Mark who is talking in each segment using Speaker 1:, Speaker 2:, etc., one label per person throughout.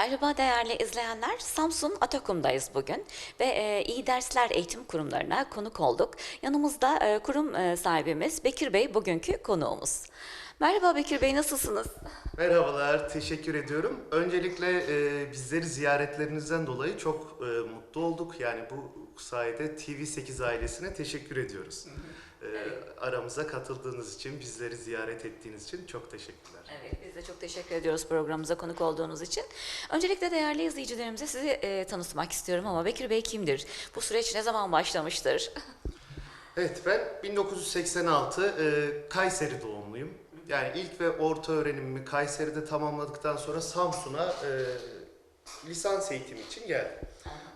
Speaker 1: Merhaba değerli izleyenler. Samsun Atakum'dayız bugün ve e, İyi Dersler Eğitim Kurumlarına konuk olduk. Yanımızda e, kurum e, sahibimiz Bekir Bey bugünkü konuğumuz. Merhaba Bekir Bey nasılsınız?
Speaker 2: Merhabalar, teşekkür ediyorum. Öncelikle e, bizleri ziyaretlerinizden dolayı çok e, mutlu olduk. Yani bu sayede TV8 ailesine teşekkür ediyoruz. E, Aramıza katıldığınız için, bizleri ziyaret ettiğiniz için çok teşekkürler.
Speaker 1: Evet biz de çok teşekkür ediyoruz programımıza konuk olduğunuz için. Öncelikle değerli izleyicilerimize sizi e, tanıtmak istiyorum ama Bekir Bey kimdir? Bu süreç ne zaman başlamıştır?
Speaker 2: Evet, ben 1986 e, Kayseri doğumluyum. Yani ilk ve orta öğrenimimi Kayseri'de tamamladıktan sonra Samsun'a e, lisans eğitimi için geldim.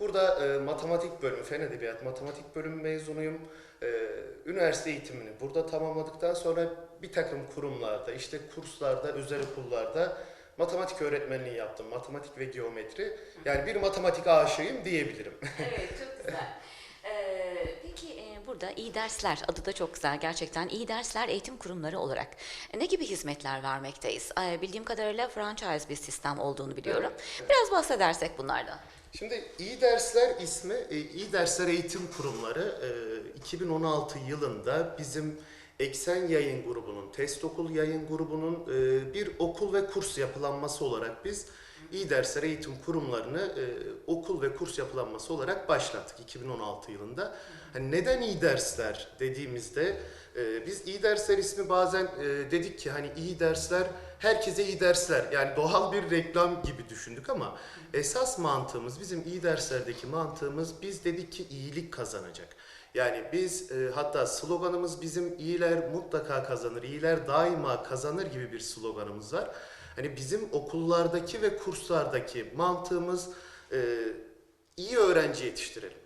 Speaker 2: Burada e, matematik bölümü, fen edebiyat matematik bölümü mezunuyum. E, üniversite eğitimini burada tamamladıktan sonra bir takım kurumlarda, işte kurslarda, özel okullarda matematik öğretmenliği yaptım. Matematik ve geometri. Yani bir matematik aşığıyım diyebilirim.
Speaker 1: Evet, çok güzel. E, burada iyi dersler, adı da çok güzel gerçekten. İyi dersler eğitim kurumları olarak e, ne gibi hizmetler vermekteyiz? Ee, bildiğim kadarıyla franchise bir sistem olduğunu biliyorum. Biraz bahsedersek bunlardan.
Speaker 2: Şimdi İyi Dersler ismi, e, İyi Dersler Eğitim Kurumları e, 2016 yılında bizim Eksen Yayın Grubu'nun, Test Okul Yayın Grubu'nun e, bir okul ve kurs yapılanması olarak biz İyi Dersler Eğitim Kurumlarını e, okul ve kurs yapılanması olarak başlattık 2016 yılında. Hani neden iyi dersler dediğimizde e, biz iyi dersler ismi bazen e, dedik ki hani iyi dersler herkese iyi dersler yani doğal bir reklam gibi düşündük ama esas mantığımız bizim iyi derslerdeki mantığımız biz dedik ki iyilik kazanacak. Yani biz e, hatta sloganımız bizim iyiler mutlaka kazanır, iyiler daima kazanır gibi bir sloganımız var. Hani bizim okullardaki ve kurslardaki mantığımız e, iyi öğrenci yetiştirelim.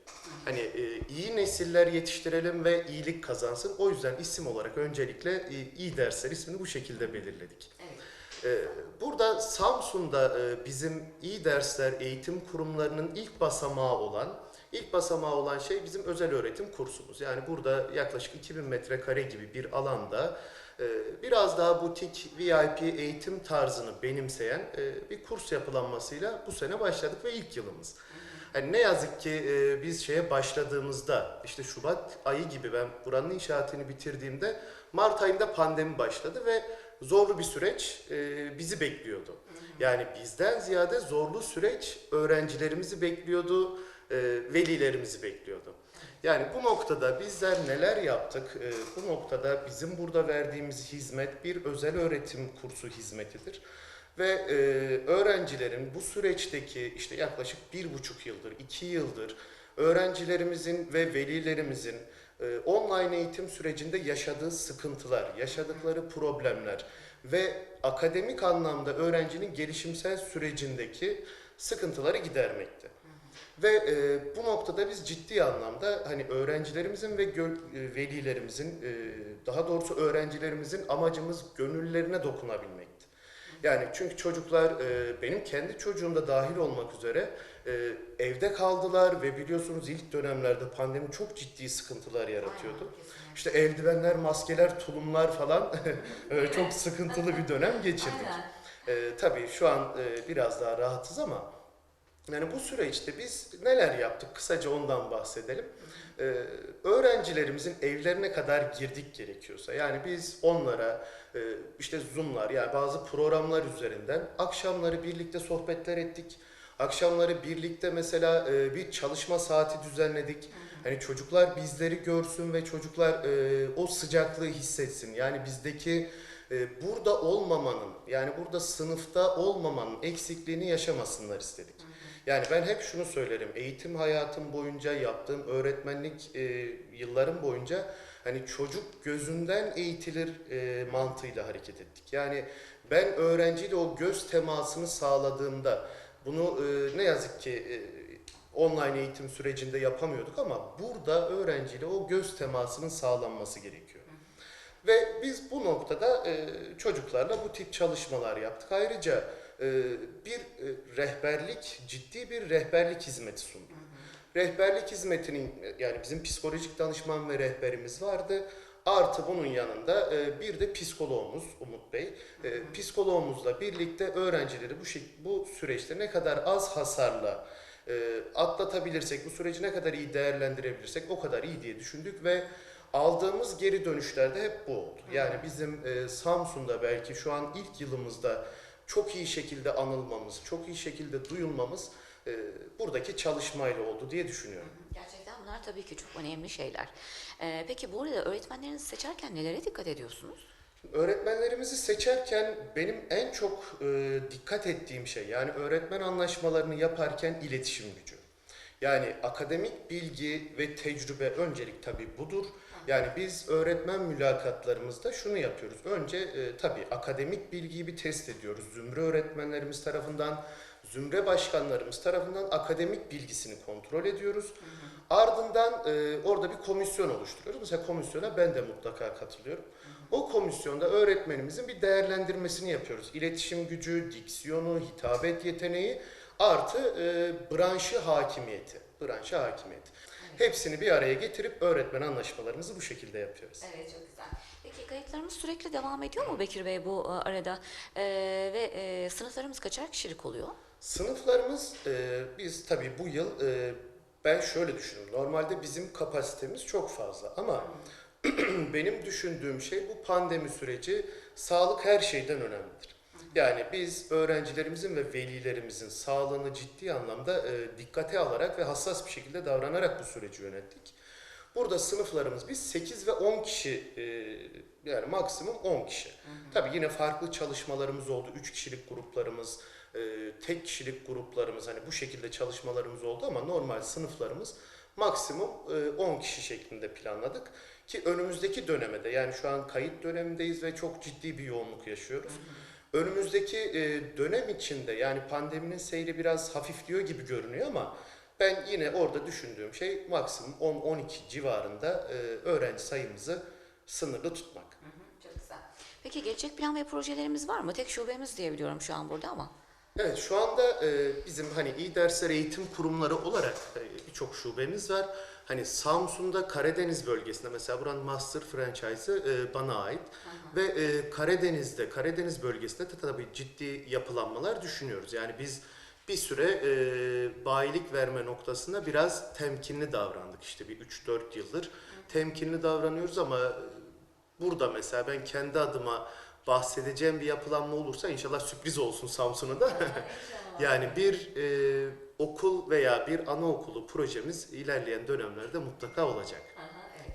Speaker 2: Hani e, iyi nesiller yetiştirelim ve iyilik kazansın. O yüzden isim olarak öncelikle e, iyi dersler ismini bu şekilde belirledik.
Speaker 1: Evet.
Speaker 2: Ee, Burada Samsun'da e, bizim iyi dersler eğitim kurumlarının ilk basamağı olan, ilk basamağı olan şey bizim özel öğretim kursumuz. Yani burada yaklaşık 2000 metrekare gibi bir alanda e, biraz daha butik VIP eğitim tarzını benimseyen e, bir kurs yapılanmasıyla bu sene başladık ve ilk yılımız. Yani ne yazık ki e, biz şeye başladığımızda işte Şubat ayı gibi ben buranın inşaatını bitirdiğimde Mart ayında pandemi başladı ve zorlu bir süreç e, bizi bekliyordu. Yani bizden ziyade zorlu süreç öğrencilerimizi bekliyordu, velilerimizi bekliyordu. Yani bu noktada bizler neler yaptık? E, bu noktada bizim burada verdiğimiz hizmet bir özel öğretim kursu hizmetidir. Ve e, öğrencilerin bu süreçteki işte yaklaşık bir buçuk yıldır, iki yıldır öğrencilerimizin ve velilerimizin e, online eğitim sürecinde yaşadığı sıkıntılar, yaşadıkları problemler ve akademik anlamda öğrencinin gelişimsel sürecindeki sıkıntıları gidermekte. Ve e, bu noktada biz ciddi anlamda hani öğrencilerimizin ve e, velilerimizin, e, daha doğrusu öğrencilerimizin amacımız gönüllerine dokunabilmekti. Yani çünkü çocuklar, e, benim kendi çocuğum da dahil olmak üzere e, evde kaldılar ve biliyorsunuz ilk dönemlerde pandemi çok ciddi sıkıntılar yaratıyordu. İşte eldivenler, maskeler, tulumlar falan çok sıkıntılı bir dönem geçirdik. E, tabii şu an e, biraz daha rahatız ama yani bu süreçte biz neler yaptık kısaca ondan bahsedelim. Ee, öğrencilerimizin evlerine kadar girdik gerekiyorsa yani biz onlara e, işte Zoom'lar yani bazı programlar üzerinden akşamları birlikte sohbetler ettik. Akşamları birlikte mesela e, bir çalışma saati düzenledik. Hani çocuklar bizleri görsün ve çocuklar e, o sıcaklığı hissetsin. Yani bizdeki e, burada olmamanın yani burada sınıfta olmamanın eksikliğini yaşamasınlar istedik. Yani ben hep şunu söylerim. Eğitim hayatım boyunca yaptığım öğretmenlik e, yıllarım boyunca hani çocuk gözünden eğitilir e, mantığıyla hareket ettik. Yani ben öğrenciyle o göz temasını sağladığımda bunu e, ne yazık ki e, online eğitim sürecinde yapamıyorduk ama burada öğrenciyle o göz temasının sağlanması gerekiyor. Ve biz bu noktada e, çocuklarla bu tip çalışmalar yaptık. Ayrıca bir e, rehberlik, ciddi bir rehberlik hizmeti sunduk. Rehberlik hizmetinin yani bizim psikolojik danışman ve rehberimiz vardı. Artı bunun yanında e, bir de psikoloğumuz Umut Bey. E, Psikoloğumuzla birlikte öğrencileri bu şek- bu süreçte ne kadar az hasarla e, atlatabilirsek, bu süreci ne kadar iyi değerlendirebilirsek o kadar iyi diye düşündük ve aldığımız geri dönüşlerde hep bu oldu. Yani bizim e, Samsun'da belki şu an ilk yılımızda çok iyi şekilde anılmamız, çok iyi şekilde duyulmamız e, buradaki çalışmayla oldu diye düşünüyorum.
Speaker 1: Gerçekten bunlar tabii ki çok önemli şeyler. Ee, peki bu arada öğretmenlerinizi seçerken nelere dikkat ediyorsunuz?
Speaker 2: Öğretmenlerimizi seçerken benim en çok e, dikkat ettiğim şey yani öğretmen anlaşmalarını yaparken iletişim gücü. Yani akademik bilgi ve tecrübe öncelik tabii budur. Yani biz öğretmen mülakatlarımızda şunu yapıyoruz. Önce e, tabii akademik bilgiyi bir test ediyoruz. Zümre öğretmenlerimiz tarafından, zümre başkanlarımız tarafından akademik bilgisini kontrol ediyoruz. Ardından e, orada bir komisyon oluşturuyoruz. Mesela komisyona ben de mutlaka katılıyorum. O komisyonda öğretmenimizin bir değerlendirmesini yapıyoruz. İletişim gücü, diksiyonu, hitabet yeteneği artı e, branşı hakimiyeti. Branşı hakimiyeti. Hepsini bir araya getirip öğretmen anlaşmalarımızı bu şekilde yapıyoruz.
Speaker 1: Evet çok güzel. Peki kayıtlarımız sürekli devam ediyor mu Bekir Bey bu e, arada? Ee, ve e, sınıflarımız kaçar kişilik oluyor?
Speaker 2: Sınıflarımız e, biz tabii bu yıl e, ben şöyle düşünüyorum. Normalde bizim kapasitemiz çok fazla ama benim düşündüğüm şey bu pandemi süreci sağlık her şeyden önemlidir. Yani biz öğrencilerimizin ve velilerimizin sağlığını ciddi anlamda e, dikkate alarak ve hassas bir şekilde davranarak bu süreci yönettik. Burada sınıflarımız biz 8 ve 10 kişi e, yani maksimum 10 kişi. Tabii yine farklı çalışmalarımız oldu. 3 kişilik gruplarımız, e, tek kişilik gruplarımız hani bu şekilde çalışmalarımız oldu ama normal sınıflarımız maksimum e, 10 kişi şeklinde planladık. Ki önümüzdeki dönemede yani şu an kayıt dönemindeyiz ve çok ciddi bir yoğunluk yaşıyoruz. Önümüzdeki e, dönem içinde yani pandeminin seyri biraz hafifliyor gibi görünüyor ama ben yine orada düşündüğüm şey maksimum 10-12 civarında e, öğrenci sayımızı sınırlı tutmak.
Speaker 1: Çok güzel. Peki gelecek plan ve projelerimiz var mı? Tek şubemiz diyebiliyorum şu an burada ama.
Speaker 2: Evet şu anda e, bizim hani iyi dersler eğitim kurumları olarak e, birçok şubemiz var. Hani Samsun'da Karadeniz bölgesinde mesela buranın master franchise'ı e, bana ait. Ve e, Karadeniz'de, Karadeniz bölgesinde de tabii ciddi yapılanmalar düşünüyoruz. Yani biz bir süre e, bayilik verme noktasında biraz temkinli davrandık. İşte bir 3-4 yıldır temkinli davranıyoruz ama burada mesela ben kendi adıma bahsedeceğim bir yapılanma olursa inşallah sürpriz olsun Samsun'a da. yani bir e, okul veya bir anaokulu projemiz ilerleyen dönemlerde mutlaka olacak.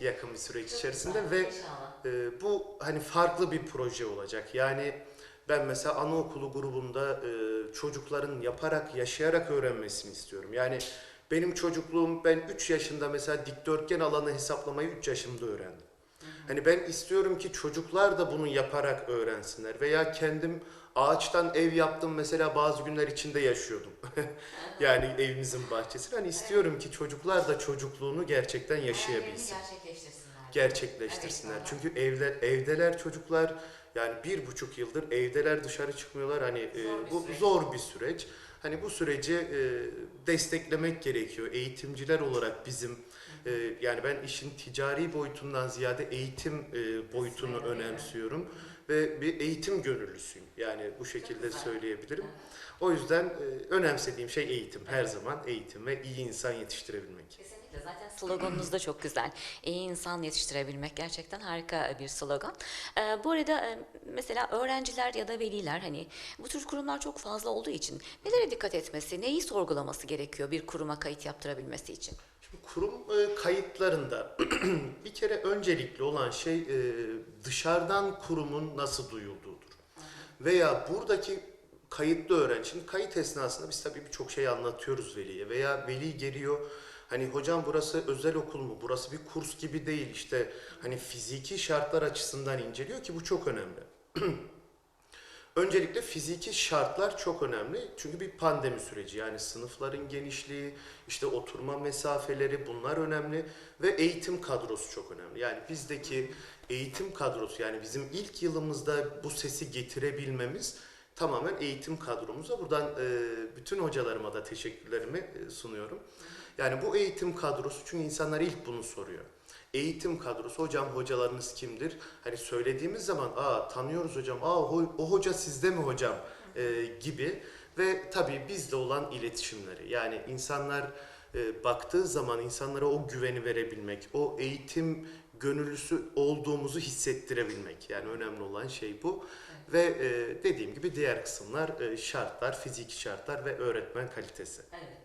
Speaker 2: Yakın bir süreç içerisinde ve e, bu hani farklı bir proje olacak. Yani ben mesela anaokulu grubunda e, çocukların yaparak, yaşayarak öğrenmesini istiyorum. Yani benim çocukluğum ben 3 yaşında mesela dikdörtgen alanı hesaplamayı 3 yaşımda öğrendim. Hani ben istiyorum ki çocuklar da bunu yaparak öğrensinler veya kendim ağaçtan ev yaptım mesela bazı günler içinde yaşıyordum. yani evimizin bahçesinde. Hani istiyorum ki çocuklar da çocukluğunu gerçekten yaşayabilsin
Speaker 1: gerçekleştirsinler.
Speaker 2: gerçekleştirsinler.
Speaker 1: Evet,
Speaker 2: Çünkü evler evdeler çocuklar yani bir buçuk yıldır evdeler dışarı çıkmıyorlar. Hani e,
Speaker 1: Zor bir
Speaker 2: bu
Speaker 1: süreç.
Speaker 2: zor bir süreç. Hani bu süreci e, desteklemek gerekiyor. Eğitimciler olarak bizim e, yani ben işin ticari boyutundan ziyade eğitim e, boyutunu önemsiyorum ve bir eğitim gönüllüsüyüm. Yani bu şekilde söyleyebilirim. O yüzden e, önemsediğim şey eğitim. Her zaman eğitim ve iyi insan yetiştirebilmek.
Speaker 1: Kesinlikle zaten sloganınız da çok güzel. İyi insan yetiştirebilmek gerçekten harika bir slogan. Ee, bu arada e, mesela öğrenciler ya da veliler hani bu tür kurumlar çok fazla olduğu için nelere dikkat etmesi, neyi sorgulaması gerekiyor bir kuruma kayıt yaptırabilmesi için?
Speaker 2: Şimdi kurum e, kayıtlarında bir kere öncelikli olan şey e, dışarıdan kurumun nasıl duyulduğudur. Veya buradaki kayıtlı öğrenci, şimdi kayıt esnasında biz tabii birçok şey anlatıyoruz veliye veya veli geliyor hani hocam burası özel okul mu, burası bir kurs gibi değil işte hani fiziki şartlar açısından inceliyor ki bu çok önemli. Öncelikle fiziki şartlar çok önemli. Çünkü bir pandemi süreci yani sınıfların genişliği, işte oturma mesafeleri bunlar önemli ve eğitim kadrosu çok önemli. Yani bizdeki eğitim kadrosu yani bizim ilk yılımızda bu sesi getirebilmemiz tamamen eğitim kadromuza. Buradan e, bütün hocalarıma da teşekkürlerimi e, sunuyorum. Yani bu eğitim kadrosu çünkü insanlar ilk bunu soruyor. eğitim kadrosu, hocam hocalarınız kimdir? Hani söylediğimiz zaman, aa tanıyoruz hocam, aa o hoca sizde mi hocam e, gibi ve tabii bizde olan iletişimleri. Yani insanlar e, baktığı zaman insanlara o güveni verebilmek, o eğitim gönüllüsü olduğumuzu hissettirebilmek. Yani önemli olan şey bu. Ve e, dediğim gibi diğer kısımlar e, şartlar, fiziki şartlar ve öğretmen kalitesi.
Speaker 1: Evet.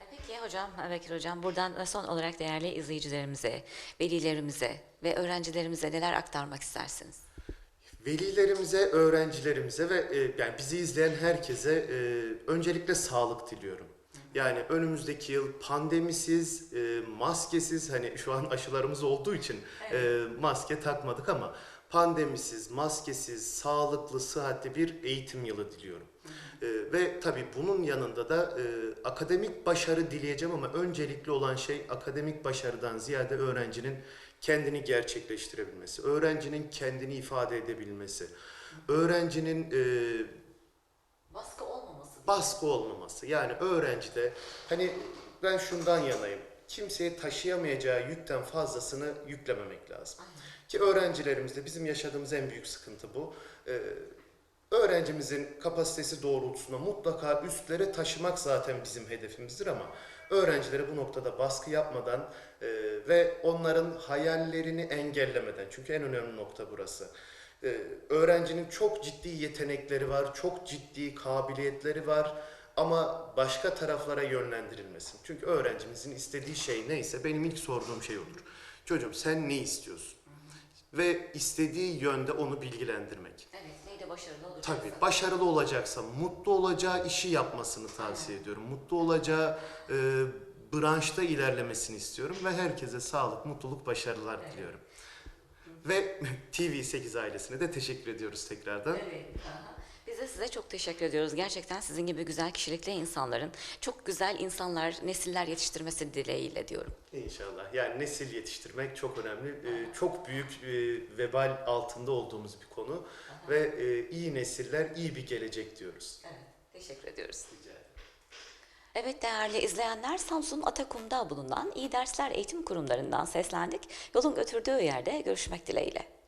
Speaker 1: E, Peki hocam, Bekir hocam buradan son olarak değerli izleyicilerimize, velilerimize ve öğrencilerimize neler aktarmak istersiniz?
Speaker 2: Velilerimize, öğrencilerimize ve e, yani bizi izleyen herkese e, öncelikle sağlık diliyorum. Yani önümüzdeki yıl pandemisiz, e, maskesiz hani şu an aşılarımız olduğu için e, maske takmadık ama pandemisiz, maskesiz, sağlıklı, sıhhatli bir eğitim yılı diliyorum. E, ve tabii bunun yanında da e, akademik başarı dileyeceğim ama öncelikli olan şey akademik başarıdan ziyade öğrencinin kendini gerçekleştirebilmesi, öğrencinin kendini ifade edebilmesi, öğrencinin e,
Speaker 1: Baskı olmaması.
Speaker 2: baskı olmaması. Yani öğrencide hani ben şundan yanayım. Kimseye taşıyamayacağı yükten fazlasını yüklememek lazım. Ki öğrencilerimizde bizim yaşadığımız en büyük sıkıntı bu. Ee, öğrencimizin kapasitesi doğrultusunda mutlaka üstlere taşımak zaten bizim hedefimizdir ama öğrencilere bu noktada baskı yapmadan e, ve onların hayallerini engellemeden çünkü en önemli nokta burası. Ee, öğrencinin çok ciddi yetenekleri var, çok ciddi kabiliyetleri var ama başka taraflara yönlendirilmesin. Çünkü öğrencimizin istediği şey neyse benim ilk sorduğum şey olur. Çocuğum sen ne istiyorsun? Ve istediği yönde onu bilgilendirmek.
Speaker 1: Evet, neyde başarılı olacak?
Speaker 2: Tabii başarılı olacaksa mutlu olacağı işi yapmasını tavsiye ediyorum. Mutlu olacağı e, branşta ilerlemesini istiyorum ve herkese sağlık, mutluluk, başarılar diliyorum. Ve TV8 ailesine de teşekkür ediyoruz tekrardan.
Speaker 1: Evet. aha. Biz de size çok teşekkür ediyoruz. Gerçekten sizin gibi güzel kişilikli insanların çok güzel insanlar, nesiller yetiştirmesi dileğiyle diyorum.
Speaker 2: İnşallah. Yani nesil yetiştirmek çok önemli. Ee, çok büyük e, vebal altında olduğumuz bir konu. Ve e, iyi nesiller, iyi bir gelecek diyoruz.
Speaker 1: Evet, teşekkür ediyoruz.
Speaker 2: Rica ederim.
Speaker 1: Evet değerli izleyenler Samsun Atakum'da bulunan İyi Dersler Eğitim Kurumlarından seslendik. Yolun götürdüğü yerde görüşmek dileğiyle.